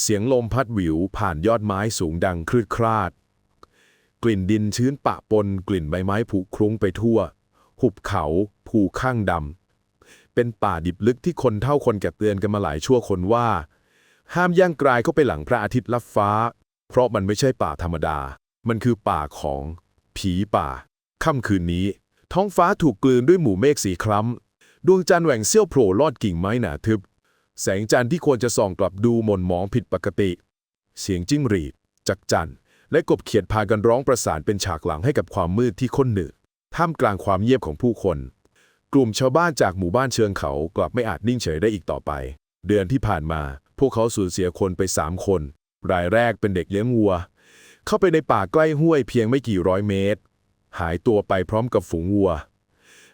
เสียงลมพัดหวิวผ่านยอดไม้สูงดังคลืดคลาด กลิ่นดินชื้นปะปนกลิ่นใบไม้ผุคลุ้งไปทั่ว หุบเขาภูข้างดำ เป็นป่าดิบลึกที่คนเท่าคนแก่เตือนกันมาหลายชั่วคนว่า ห้ามย่างกรายเข้าไปหลังพระอาทิตย์ลับฟ้า เพราะมันไม่ใช่ป่าธรรมดา มันคือป่าของ ผีป่า ค่ำคืนนี้ ท้องฟ้าถูกกลืนด้วยหมู่เมฆสีคล้ำ ดวงจันทร์แหว่งเสี้ยวโผล่ลอดกิ่งไม้หนาทึบ แสงจันทร์ที่ควรจะส่องกลับดูหม่นหมองผิดปกติ เสียงจิ้งหรีด จักจั่นและกบเขียดพากันร้องประสานเป็นฉากหลังให้กับความมืดที่ค้นหนึท่ามกลางความเงียบของผู้คน กลุ่มชาวบ้านจากหมู่บ้านเชิงเขากลับไม่อาจนิ่งเฉยได้อีกต่อไป เดือนที่ผ่านมา พวกเขาสูญเสียคนไปสามคน รายแรกเป็นเด็กเลี้ยงวัว เข้าไปในป่าใกล้ห้วยเพียงไม่กี่ร้อยเมตร หายตัวไปพร้อมกับฝูงวัว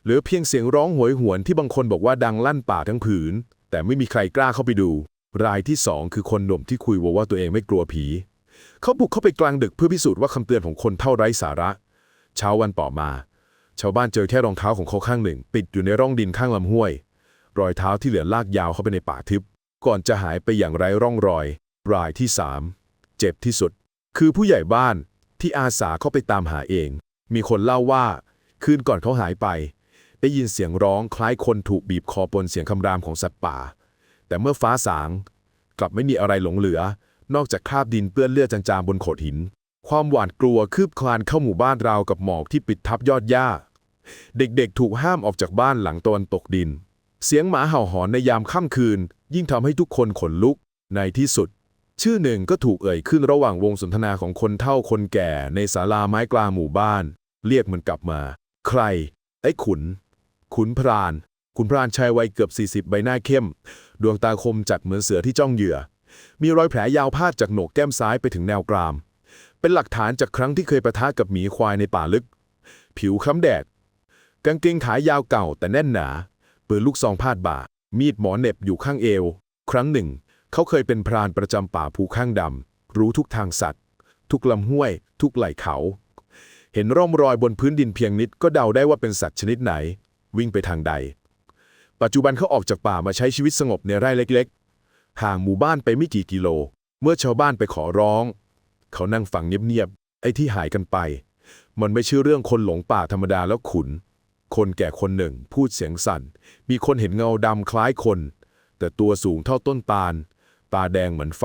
เหลือเพียงเสียงร้องโหยหวนที่บางคนบอกว่าดังลั่นป่าทั้งผืน แต่ไม่มีใครกล้าเข้าไปดู รายที่สองคือคนหนุ่มที่คุยว่าว่าตัวเองไม่กลัวผี เขาบุกเข้าไปกลางดึกเพื่อพิสูจน์ว่าคำเตือนของคนเท่าไร้สาระ เช้าวันต่อมา ชาวบ้านเจอแค่รองเท้าของเขาข้างหนึ่ง ติดอยู่ในร่องดินข้างลำห้วย รอยเท้าที่เหลือลากยาวเข้าไปในป่าทึบ ก่อนจะหายไปอย่างไร้ร่องรอย รายที่สามเจ็บที่สุด คือผู้ใหญ่บ้านที่อาสาเข้าไปตามหาเอง มีคนเล่าว่า คืนก่อนเขาหายไป ได้ยินเสียงร้องคล้ายคนถูกบีบคอปนเสียงคำรามของสัตว์ป่า แต่เมื่อฟ้าสาง กลับไม่มีอะไรหลงเหลือ นอกจากคราบดินเปื้อนเลือดจางๆบนโขดหิน ความหวาดกลัวคืบคลานเข้าหมู่บ้านราวกับหมอกที่ปิดทับยอดหญ้า เด็กๆ ถูกห้ามออกจากบ้านหลังตะวันตกดิน เสียงหมาเห่าหอนในยามค่ำคืน ยิ่งทำให้ทุกคนขนลุก ในที่สุด ชื่อหนึ่งก็ถูกเอ่ยขึ้นระหว่างวงสนทนาของคนเฒ่าคนแก่ในศาลาไม้กลางหมู่บ้าน เรียกมันกลับมา ใคร ไอ้ขุน ขุนพรานขุนพรานชายวัยเกือบ 40 ใบหน้าเข้ม ดวงตาคมจัดเหมือนเสือที่จ้องเหยื่อ มีรอยแผลยาวพาดจากโหนกแก้มซ้ายไปถึงแนวกราม เป็นหลักฐานจากครั้งที่เคยประทะกับหมีควายในป่าลึก ผิวค้ำแดด กางเกงขายาวเก่าแต่แน่นหนาปืนลูกซองพาดบ่า มีดหมอเน็บอยู่ข้างเอว ครั้งหนึ่ง เขาเคยเป็นพรานประจำป่าภูข้างดำรู้ทุกทางสัตว์ ทุกลำห้วย ทุกไหล่เขา เห็นร่องรอยบนพื้นดินเพียงนิดก็เดาได้ว่าเป็นสัตว์ชนิดไหน วิ่งไปทางใด ปัจจุบันเขาออกจากป่ามาใช้ชีวิตสงบในไร่เล็กๆ ห่างหมู่บ้านไปไม่กี่กิโล เมื่อชาวบ้านไปขอร้อง เขานั่งฟังเงียบๆ ไอ้ที่หายกันไป มันไม่ใช่เรื่องคนหลงป่าธรรมดาแล้วขุน คนแก่คนหนึ่งพูดเสียงสั่น มีคนเห็นเงาดำคล้ายคน แต่ตัวสูงเท่าต้นตาล ตาแดงเหมือนไฟ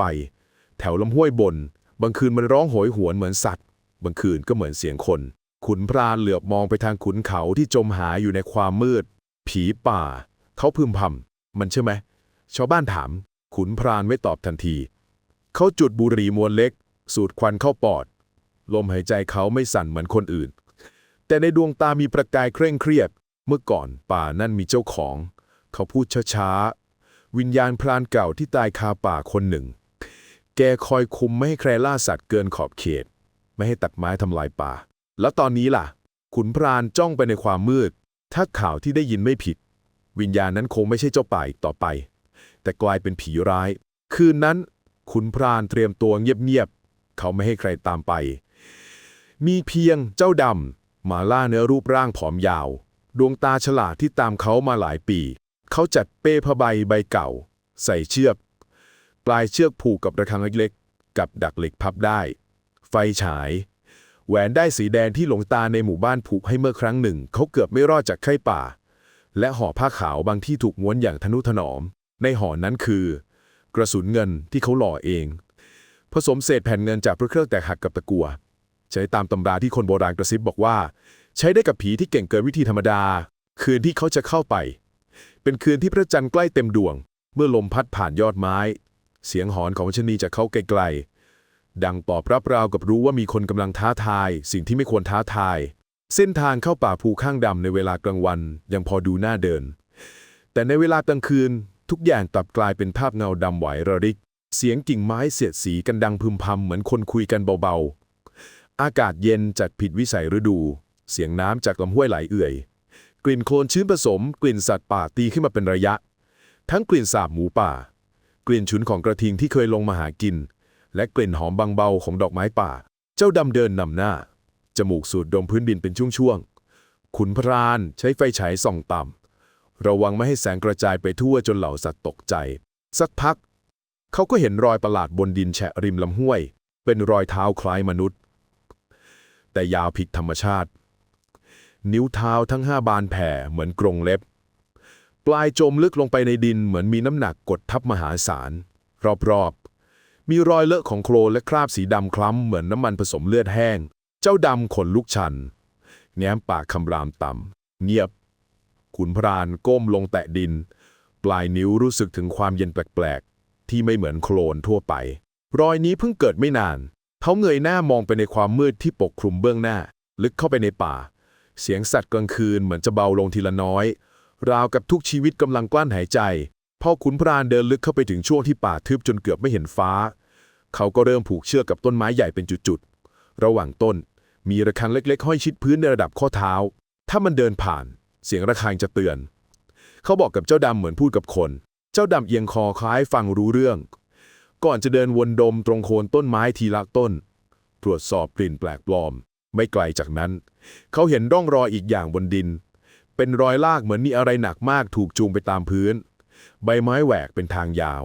แถวลำห้วยบน บางคืนมันร้องโหยหวนเหมือนสัตว์ บางคืนก็เหมือนเสียงคน ขุนพรานเหลือบมองไปทางขุนเขาที่จมหายอยู่ในความมืด ผีป่า เขาพึมพำมันใช่ไหม ชาวบ้านถาม ขุนพรานไม่ตอบทันที เขาจุดบุหรี่มวนเล็ก สูดควันเข้าปอด ลมหายใจเขาไม่สั่นเหมือนคนอื่น แต่ในดวงตามีประกายเคร่งเครียด เมื่อก่อนป่านั่นมีเจ้าของ เขาพูดช้าๆ วิญญาณพรานเก่าที่ตายคาป่าคนหนึ่ง แกคอยคุมไม่ให้ใครล่าสัตว์เกินขอบเขต ไม่ให้ตัดไม้ทำลายป่า แล้วตอนนี้ล่ะ ขุนพรานจ้องไปในความมืด ถ้าข่าวที่ได้ยินไม่ผิด วิญญาณนั้นคงไม่ใช่เจ้าป่าอีกต่อไป แต่กลายเป็นผีร้าย คืนนั้น ขุนพรานเตรียมตัวเงียบๆ เขาไม่ให้ใครตามไป มีเพียงเจ้าดำหมาล่าเนื้อรูปร่างผอมยาว ดวงตาฉลาดที่ตามเขามาหลายปี เขาจัดเป้ผ้าใบใบเก่า ใส่เชือก ปลายเชือกผูกกับระฆังเล็กๆ กับดักเหล็กพับได้ ไฟฉาย แหวนได้สีแดงที่หลวงตาในหมู่บ้านผูกให้เมื่อครั้งหนึ่ง เขาเกือบไม่รอดจากไข้ป่า และห่อผ้าขาวบางที่ถูกม้วนอย่างทนุถนอม ในห่อนั้นคือ กระสุนเงินที่เขาหล่อเอง ผสมเศษแผ่นเงินจากพระเครื่องแตกหักกับตะกัว ใช้ตามตำราที่คนโบราณกระซิบบอกว่า ใช้ได้กับผีที่เก่งเกินวิธีธรรมดา คืนที่เขาจะเข้าไป เป็นคืนที่พระจันทร์ใกล้เต็มดวง เมื่อลมพัดผ่านยอดไม้ เสียงหอนของชนีจากเข้าไกลๆ ดังตอบรับราวกับรู้ว่ามีคนกำลังท้าทาย สิ่งที่ไม่ควรท้าทาย เส้นทางเข้าป่าภูข้างดำในเวลากลางวันยังพอดูน่าเดิน แต่ในเวลากลางคืน ทุกอย่างกลับกลายเป็นภาพเงาดำไหวระริก เสียงกิ่งไม้เสียดสีกันดังพึมพำเหมือนคนคุยกันเบาๆ อากาศเย็นจัดผิดวิสัยฤดู เสียงน้ำจากลำห้วยไหลเอื่อย กลิ่นโคลนชื้นผสม กลิ่นสัตว์ป่าตีขึ้นมาเป็นระยะ ทั้งกลิ่นสาบหมูป่า กลิ่นฉุนของกระทิงที่เคยลงมาหากิน และกลิ่นหอมบางเบาของดอกไม้ป่า เจ้าดำเดินนำหน้า จมูกสูดดมพื้นดินเป็นช่วงๆ ขุนพรานใช้ไฟฉายส่องต่ำ ระวังไม่ให้แสงกระจายไปทั่วจนเหล่าสัตว์ตกใจ สักพัก เขาก็เห็นรอยประหลาดบนดินแฉะริมลำห้วย เป็นรอยเท้าคล้ายมนุษย์ แต่ยาวผิดธรรมชาติ นิ้วเท้าทั้งห้าบานแผ่เหมือนกรงเล็บปลายจมลึกลงไปในดินเหมือนมีน้ำหนักกดทับมหาศาล รอบๆ มีรอยเลอะของโคลนและคราบสีดำคล้ำเหมือนน้ำมันผสมเลือดแห้ง เจ้าดำขนลุกชัน แง้มปากคำรามต่ำเงียบ ขุนพรานก้มลงแตะดิน ปลายนิ้วรู้สึกถึงความเย็นแปลกๆ ที่ไม่เหมือนโคลนทั่วไป รอยนี้เพิ่งเกิดไม่นาน เขาเงยหน้ามองไปในความมืดที่ปกคลุมเบื้องหน้า ลึกเข้าไปในป่า เสียงสัตว์กลางคืนเหมือนจะเบาลงทีละน้อย ราวกับทุกชีวิตกำลังกลั้นหายใจ พอขุนพรานเดินลึกเข้าไปถึงช่วงที่ป่าทึบจนเกือบไม่เห็นฟ้า เขาก็เริ่มผูกเชือกกับต้นไม้ใหญ่เป็นจุดๆ ระหว่างต้น มีระฆังเล็กๆ ห้อยชิดพื้นในระดับข้อเท้า ถ้ามันเดินผ่าน เสียงระฆังจะเตือน เขาบอกกับเจ้าดำเหมือนพูดกับคน เจ้าดำเอียงคอคล้ายฟังรู้เรื่อง ก่อนจะเดินวนดมตรงโคนต้นไม้ทีละต้น ตรวจสอบกลิ่นแปลกปลอม ไม่ไกลจากนั้น เขาเห็นร่องรอยอีกอย่างบนดิน เป็นรอยลากเหมือนมีอะไรหนักมากถูกจูงไปตามพื้น ใบไม้แหวกเป็นทางยาว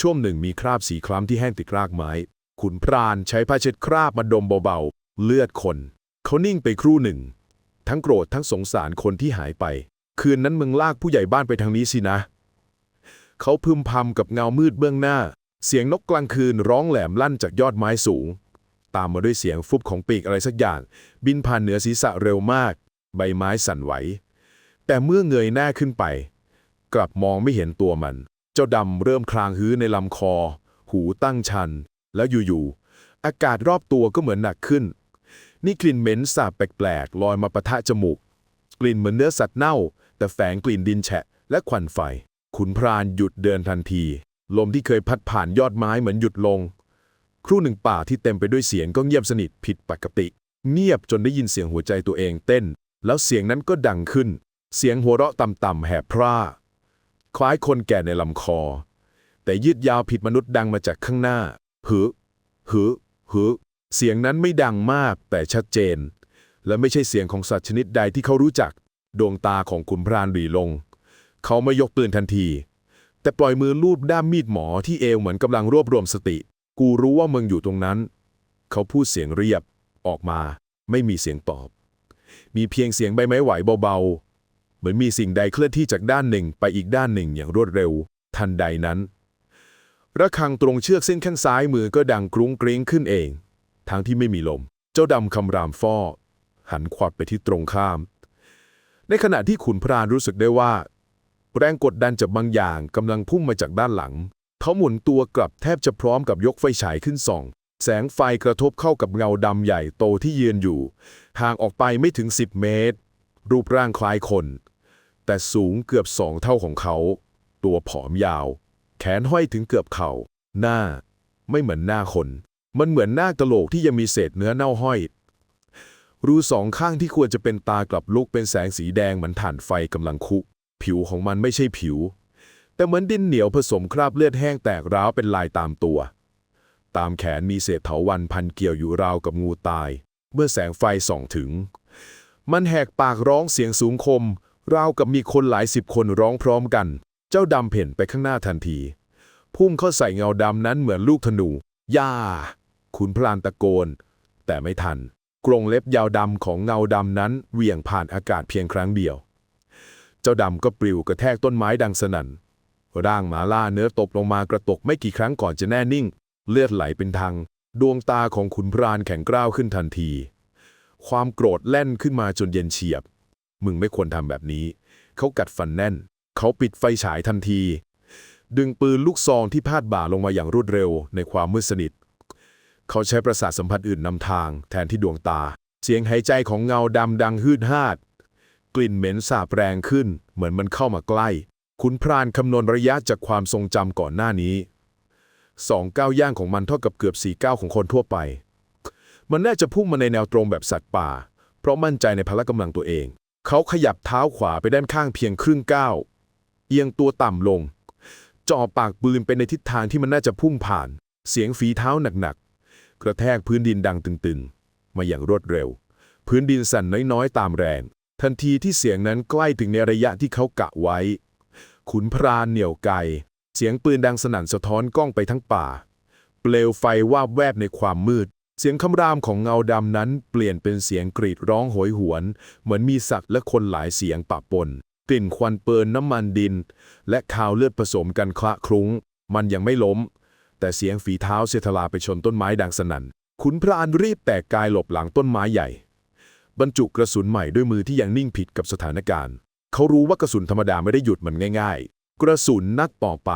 ช่วงหนึ่งมีคราบสีคล้ำที่แห้งติดรากไม้ ขุนพรานใช้ผ้าเช็ดคราบมาดมเบาๆ เลือดคน เขานิ่งไปครู่หนึ่ง ทั้งโกรธทั้งสงสารคนที่หายไป คืนนั้นมึงลากผู้ใหญ่บ้านไปทางนี้สินะ เขาพึมพำกับเงามืดเบื้องหน้า เสียงนกกลางคืนร้องแหลมลั่นจากยอดไม้สูง ตามมาด้วยเสียงฟุบของปีกอะไรสักอย่าง บินผ่านเหนือศีรษะเร็วมาก ใบไม้สั่นไหว แต่เมื่อเงยหน้าขึ้นไป กลับมองไม่เห็นตัวมัน เจ้าดำเริ่มคลางฮื้อในลำคอ หูตั้งชัน แล้วอยู่ๆ อากาศรอบตัวก็เหมือนหนักขึ้น นี่กลิ่นเหม็นสาบแปลกๆลอยมาปะทะจมูก กลิ่นเหมือนเนื้อสัตว์เน่า แต่แฝงกลิ่นดินแฉะ และควันไฟ ขุนพรานหยุดเดินทันที ลมที่เคยพัดผ่านยอดไม้เหมือนหยุดลง ครู่หนึ่งป่าที่เต็มไปด้วยเสียงก็เงียบสนิทผิดปกติ เงียบจนได้ยินเสียงหัวใจตัวเองเต้น แล้วเสียงนั้นก็ดังขึ้น เสียงหัวเราะต่ำๆแหบพร่า คล้ายคนแก่ในลำคอ แต่ยืดยาวผิดมนุษย์ดังมาจากข้างหน้า หือ หือ หือ เสียงนั้นไม่ดังมากแต่ชัดเจน และไม่ใช่เสียงของสัตว์ชนิดใดที่เขารู้จัก ดวงตาของขุนพรานหลีลง เขาไม่ยกปืนทันที แต่ปล่อยมือลูบด้ามมีดหมอที่เอวเหมือนกำลังรวบรวมสติ กูรู้ว่ามึงอยู่ตรงนั้น เขาพูดเสียงเรียบ ออกมา ไม่มีเสียงตอบ มีเพียงเสียงใบไม้ไหวเบาๆ เหมือนมีสิ่งใดเคลื่อนที่จากด้านหนึ่งไปอีกด้านหนึ่งอย่างรวดเร็ว ทันใดนั้น ระฆังตรงเชือกเส้นข้างซ้ายมือก็ดังกรุ้งกริ้งขึ้นเอง ทั้งที่ไม่มีลม เจ้าดำคำรามฟอหันขวับไปที่ตรงข้าม ในขณะที่ขุนพรานรู้สึกได้ว่า แรงกดดันจากบางอย่างกำลังพุ่งมาจากด้านหลัง เขาหมุนตัวกลับแทบจะพร้อมกับยกไฟฉายขึ้นส่อง แสงไฟกระทบเข้ากับเงาดำใหญ่โตที่ยืนอยู่ห่างออกไปไม่ถึง 10 เมตร รูปร่างคล้ายคน แต่สูงเกือบสองเท่าของเขา ตัวผอมยาว แขนห้อยถึงเกือบเข่า หน้า ไม่เหมือนหน้าคน มันเหมือนหน้ากะโหลกที่ยังมีเศษเนื้อเน่าห้อย รูสองข้างที่ควรจะเป็นตากลับลุกเป็นแสงสีแดงเหมือนถ่านไฟกำลังคุ ผิวของมันไม่ใช่ผิว แต่เหมือนดินเหนียวผสมคราบเลือดแห้งแตกร้าวเป็นลายตามตัว ตามแขนมีเศษเถาวันพันเกี่ยวอยู่ราวกับงูตาย เมื่อแสงไฟส่องถึง มันแหกปากร้องเสียงสูงคม ราวกับมีคนหลายสิบคนร้องพร้อมกัน เจ้าดำเพ่นไปข้างหน้าทันที พุ่งเข้าใส่เงาดำนั้นเหมือนลูกธนู ย่า ขุนพลานตะโกน แต่ไม่ทัน กรงเล็บยาวดำของเงาดำนั้นเหวี่ยงผ่านอากาศเพียงครั้งเดียว เจ้าดำก็ปลิวกระแทกต้นไม้ดังสนั่น ร่างหมาล่าเนื้อตบลงมากระตกไม่กี่ครั้งก่อนจะแน่นิ่ง เลือดไหลเป็นทาง ดวงตาของขุนพรานแข็งกร้าวขึ้นทันที ความโกรธแล่นขึ้นมาจนเย็นเฉียบ มึงไม่ควรทำแบบนี้ เขากัดฟันแน่น เขาปิดไฟฉายทันที ดึงปืนลูกซองที่พาดบ่าลงมาอย่างรวดเร็วในความมืดสนิท เขาใช้ประสาทสัมผัสอื่นนำทาง แทนที่ดวงตา เสียงหายใจของเงาดำดังฮืดฮาด กลิ่นเหม็นสาบแรงขึ้น เหมือนมันเข้ามาใกล้ ขุนพรานคำนวณระยะจากความทรงจำก่อนหน้านี้สองก้าวย่างของมันเท่ากับเกือบสี่ก้าวของคนทั่วไป มันน่าจะพุ่งมาในแนวตรงแบบสัตว์ป่า เพราะมั่นใจในพละกำลังตัวเอง เขาขยับเท้าขวาไปด้านข้างเพียงครึ่งก้าว เอียงตัวต่ำลง จ่อปากปืนไปในทิศทางที่มันน่าจะพุ่งผ่าน เสียงฝีเท้าหนักๆ กระแทกพื้นดินดังตึงๆ มาอย่างรวดเร็ว พื้นดินสั่นน้อยๆ ตามแรง ทันทีที่เสียงนั้นใกล้ถึงในระยะที่เขากะไว้ ขุนพรานเหนี่ยวไก เสียงปืนดังสนั่นสะท้อนกล้องไปทั้งป่า เปลวไฟวาบแวบในความมืด เสียงคำรามของเงาดำนั้นเปลี่ยนเป็นเสียงกรีดร้องโหยหวน เหมือนมีสัตว์และคนหลายเสียงปะปนกลิ่นควันเปินน้ำมันดิน และคาวเลือดผสมกันคละคลุ้ง มันยังไม่ล้ม แต่เสียงฝีเท้าเสยทลาไปชนต้นไม้ดังสนั่นขุนพรานรีบแตกกายหลบหลังต้นไม้ใหญ่ บรรจุกระสุนใหม่ด้วยมือที่ยังนิ่งผิดกับสถานการณ์ เขารู้ว่ากระสุนธรรมดาไม่ได้หยุดมันง่าย ๆ กระสุนนัดต่อไป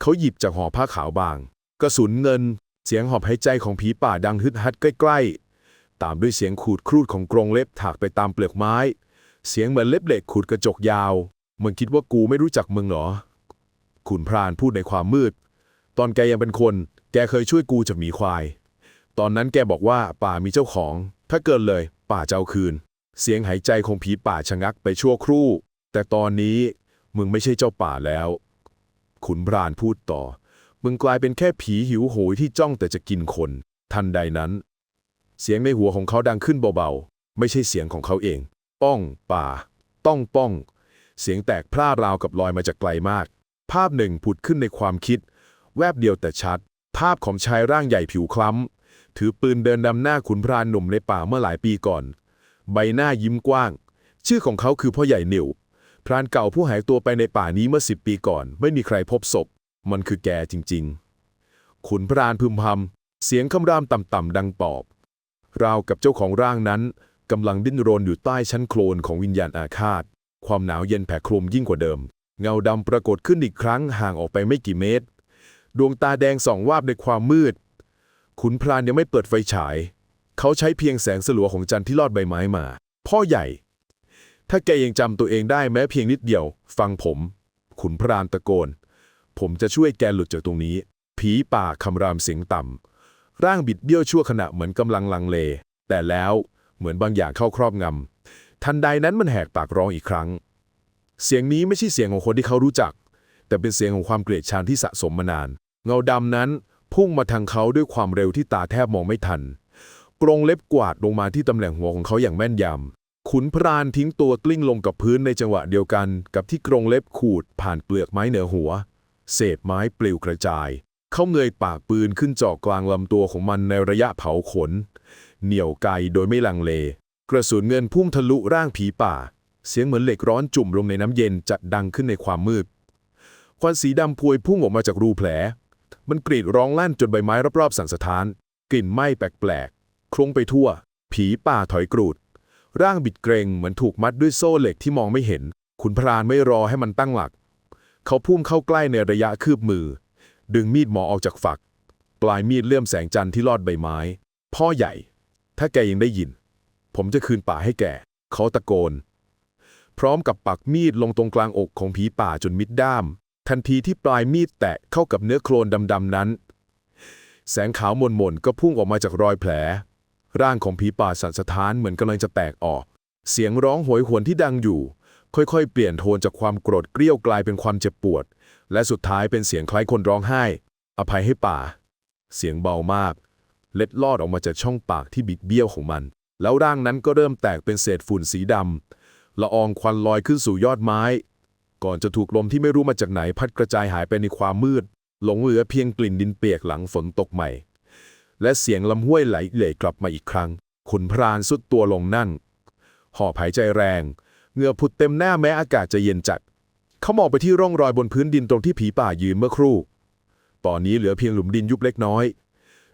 เขาหยิบจากห่อผ้าขาวบาง กระสุนเงิน เสียงหอบหายใจของผีป่าดังฮึดฮัดใกล้ๆ ตามด้วยเสียงขูดครูดของกรงเล็บถากไปตามเปลือกไม้ เสียงเหมือนเล็บเหล็กขูดกระจกยาว มึงคิดว่ากูไม่รู้จักมึงเหรอ ขุนพรานพูดในความมืด ตอนแกยังเป็นคน แกเคยช่วยกูจากหมีควาย ตอนนั้นแกบอกว่าป่ามีเจ้าของ ถ้าเกินเลย ป่าจะเอาคืน เสียงหายใจของผีป่าชะงักไปชั่วครู่ แต่ตอนนี้มึงไม่ใช่เจ้าป่าแล้ว ขุนพรานพูดต่อ มึงกลายเป็นแค่ผีหิวโหยที่จ้องแต่จะกินคน ทันใดนั้น เสียงในหัวของเขาดังขึ้นเบาๆ ไม่ใช่เสียงของเขาเอง ป้อง ป่า ต้องป้อง เสียงแตกพร่าราวกับลอยมาจากไกลมาก ภาพหนึ่งผุดขึ้นในความคิด แวบเดียวแต่ชัด ภาพของชายร่างใหญ่ผิวคล้ำ ถือปืนเดินนำหน้าขุนพรานหนุ่มในป่าเมื่อหลายปีก่อน ใบหน้ายิ้มกว้าง ชื่อของเขาคือพ่อใหญ่หนิวพรานเก่าผู้หายตัวไปในป่านี้เมื่อสิบปีก่อน ไม่มีใครพบศพ มันคือแกจริงๆ ขุนพรานพึมพำเสียงคำรามต่ำๆดังปอบ ราวกับเจ้าของร่างนั้นกำลังดิ้นรนอยู่ใต้ชั้นโคลนของวิญญาณอาฆาต ความหนาวเย็นแผ่โครมยิ่งกว่าเดิม เงาดำปรากฏขึ้นอีกครั้งห่างออกไปไม่กี่เมตร ดวงตาแดงส่องวาบในความมืด ขุนพรานยังไม่เปิดไฟฉาย เขาใช้เพียงแสงสลัวของจันทร์ที่ลอดใบไม้มา พ่อใหญ่ ถ้าแกยังจำตัวเองได้แม้เพียงนิดเดียว ฟังผม ขุนพรานตะโกน ผมจะช่วยแกหลุดจากตรงนี้ ผีป่าคำรามเสียงต่ำ ร่างบิดเบี้ยวชั่วขณะเหมือนกำลังลังเล แต่แล้วเหมือนบางอย่างเข้าครอบงำ ทันใดนั้นมันแหกปากร้องอีกครั้ง เสียงนี้ไม่ใช่เสียงของคนที่เขารู้จัก แต่เป็นเสียงของความเกลียดชังที่สะสมมานาน เงาดำนั้นพุ่งมาทางเขาด้วยความเร็วที่ตาแทบมองไม่ทัน กรงเล็บกวาดลงมาที่ตำแหน่งหัวของเขาอย่างแม่นยำ ขุนพรานทิ้งตัวกลิ้งลงกับพื้นในจังหวะเดียวกัน กับที่กรงเล็บขูดผ่านเปลือกไม้เหนือหัว เศษไม้ปลิวกระจาย เขาเงยปากปืนขึ้นเจาะกลางลำตัวของมันในระยะเผาขน เหนี่ยวไกโดยไม่ลังเล กระสุนเงินพุ่งทะลุร่างผีป่า เสียงเหมือนเหล็กร้อนจุ่มลงในน้ำเย็นจัดดังขึ้นในความมืด ควันสีดำพวยพุ่งออกมาจากรูแผล มันกรีดร้องลั่นจนใบไม้รอบๆสั่นสะท้าน กลิ่นไหม้แปลกๆคลุ้งไปทั่ว ผีป่าถอยกรูด ร่างบิดเกรงเหมือนถูกมัดด้วยโซ่เหล็กที่มองไม่เห็น ขุนพรานไม่รอให้มันตั้งหลัก เขาพุ่งเข้าใกล้ในระยะคืบมือ ดึงมีดหมอออกจากฝัก ปลายมีดเลื่อมแสงจันทร์ที่ลอดใบไม้ พ่อใหญ่ ถ้าแกยังได้ยิน ผมจะคืนป่าให้แกเขาตะโกน พร้อมกับปักมีดลงตรงกลางอกของผีป่าจนมิดด้าม ทันทีที่ปลายมีดแตะเข้ากับเนื้อโคลนดำๆนั้น แสงขาวมนๆก็พุ่งออกมาจากรอยแผล ร่างของผีป่าสั่นสะท้านเหมือนกำลังจะแตกออก เสียงร้องโหยหวนที่ดังอยู่ ค่อยๆ เปลี่ยนโทนจากความโกรธเกรี้ยวกลายเป็นความเจ็บปวด และสุดท้ายเป็นเสียงคล้ายคนร้องไห้ อภัยให้ป่า เสียงเบามาก เล็ดลอดออกมาจากช่องปากที่บิดเบี้ยวของมัน แล้วร่างนั้นก็เริ่มแตกเป็นเศษฝุ่นสีดำละอองควันลอยขึ้นสู่ยอดไม้ ก่อนจะถูกลมที่ไม่รู้มาจากไหนพัดกระจายหายไปในความมืด หลงเหลือเพียงกลิ่นดินเปียกหลังฝนตกใหม่ และเสียงลำห้วยไหลเหล่กลับมาอีกครั้งขุนพรานสุดตัวลงนั่งหอบหายใจแรง เหงื่อผุดเต็มหน้าแม้อากาศจะเย็นจัด เขามองไปที่ร่องรอยบนพื้นดินตรงที่ผีป่ายืนเมื่อครู่ตอนนี้เหลือเพียงหลุมดินยุบเล็กน้อย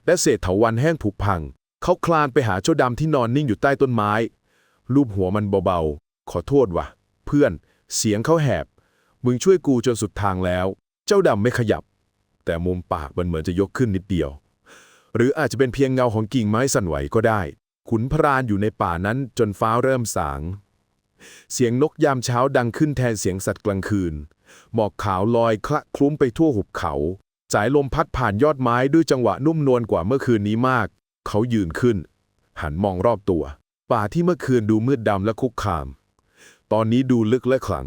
และเศษเถาวันแห้งผุพัง เขาคลานไปหาเจ้าดำที่นอนนิ่งอยู่ใต้ต้นไม้ ลูบหัวมันเบาๆ ขอโทษวะเพื่อน เสียงเขาแหบ มึงช่วยกูจนสุดทางแล้ว เจ้าดำไม่ขยับ แต่มุมปากมันเหมือนจะยกขึ้นนิดเดียว หรืออาจจะเป็นเพียงเงาของกิ่งไม้สั่นไหวก็ได้ ขุนพรานอยู่ในป่านั้นจนฟ้าเริ่มสาง เสียงนกยามเช้าดังขึ้นแทนเสียงสัตว์กลางคืน หมอกขาวลอยคละคลุ้มไปทั่วหุบเขา สายลมพัดผ่านยอดไม้ด้วยจังหวะนุ่มนวลกว่าเมื่อคืนนี้มาก เขายืนขึ้น หันมองรอบตัว ป่าที่เมื่อคืนดูมืดดำและคุกคาม ตอนนี้ดูลึกและขลัง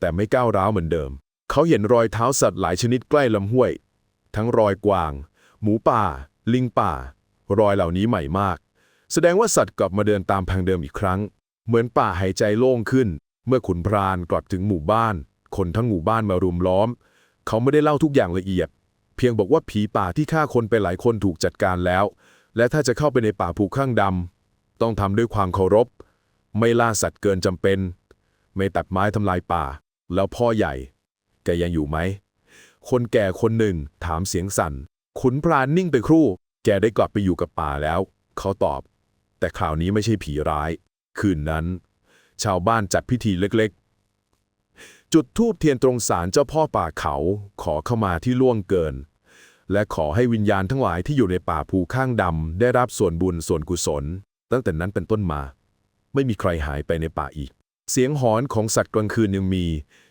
แต่ไม่ก้าวร้าวเหมือนเดิม เขาเห็นรอยเท้าสัตว์หลายชนิดใกล้ลำห้วย ทั้งรอยกวาง หมูป่า ลิงป่า รอยเหล่านี้ใหม่มาก แสดงว่าสัตว์กลับมาเดินตามทางเดิมอีกครั้ง เหมือนป่าหายใจโล่งขึ้น เมื่อขุนพรานกลับถึงหมู่บ้าน คนทั้งหมู่บ้านมารุมล้อม เขาไม่ได้เล่าทุกอย่างละเอียด เพียงบอกว่าผีป่าที่ฆ่าคนไปหลายคนถูกจัดการแล้ว และถ้าจะเข้าไปในป่าภูข้างดำต้องทำด้วยความเคารพ ไม่ล่าสัตว์เกินจำเป็น ไม่ตัดไม้ทำลายป่า แล้วพ่อใหญ่แกยังอยู่ไหม คนแก่คนหนึ่งถามเสียงสั่น ขุนพรานนิ่งไปครู่ แกได้กลับไปอยู่กับป่าแล้ว เขาตอบ แต่คราวนี้ไม่ใช่ผีร้าย คืนนั้น ชาวบ้านจัดพิธีเล็กๆ จุดธูปเทียนตรงศาลเจ้าพ่อป่าเขาขอเข้ามาที่ล่วงเกิน และขอให้วิญญาณทั้งหลายที่อยู่ในป่าภูข้างดำได้รับส่วนบุญส่วนกุศล ตั้งแต่นั้นเป็นต้นมา ไม่มีใครหายไปในป่าอีก เสียงหอนของสัตว์กลางคืนยังมี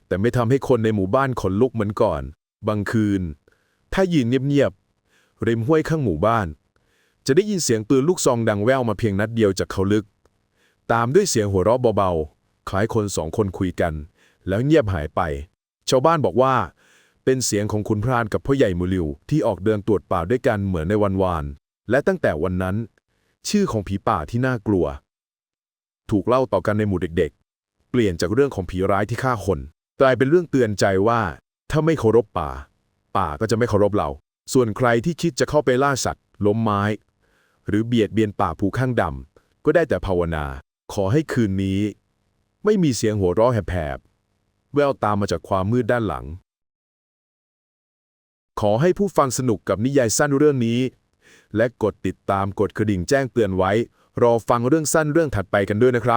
แต่ไม่ทำให้คนในหมู่บ้านขนลุกเหมือนก่อน บางคืน ถ้ายืนเงียบๆริมห้วยข้างหมู่บ้านจะได้ยินเสียงปืนลูกซองดังแว่วมาเพียงนัดเดียวจากเขาลึก ตามด้วยเสียงหัวเราะเบาๆ คล้ายคนสองคนคุยกัน แล้วเงียบหายไป ชาวบ้านบอกว่า เป็นเสียงของคุณพรานกับพ่อใหญ่มูลิวที่ออกเดินตรวจป่าด้วยกันเหมือนในวันวาน และตั้งแต่วันนั้น ชื่อของผีป่าที่น่ากลัว ถูกเล่าต่อกันในหมู่เด็กๆ เปลี่ยนจากเรื่องของผีร้ายที่ฆ่าคนกลายเป็นเรื่องเตือนใจว่า ถ้าไม่เคารพป่า ป่าก็จะไม่เคารพเรา ส่วนใครที่คิดจะเข้าไปล่าสัตว์ ล้มไม้ หรือเบียดเบียนป่าภูข้างดำก็ได้แต่ภาวนา ขอให้คืนนี้ ไม่มีเสียงหัวเราะแหบแววตามมาจากความมืดด้านหลัง ขอให้ผู้ฟังสนุกกับนิยายสั้นเรื่องนี้ และกดติดตามกดกระดิ่งแจ้งเตือนไว้ รอฟังเรื่องสั้นเรื่องถัดไปกันด้วยนะครับ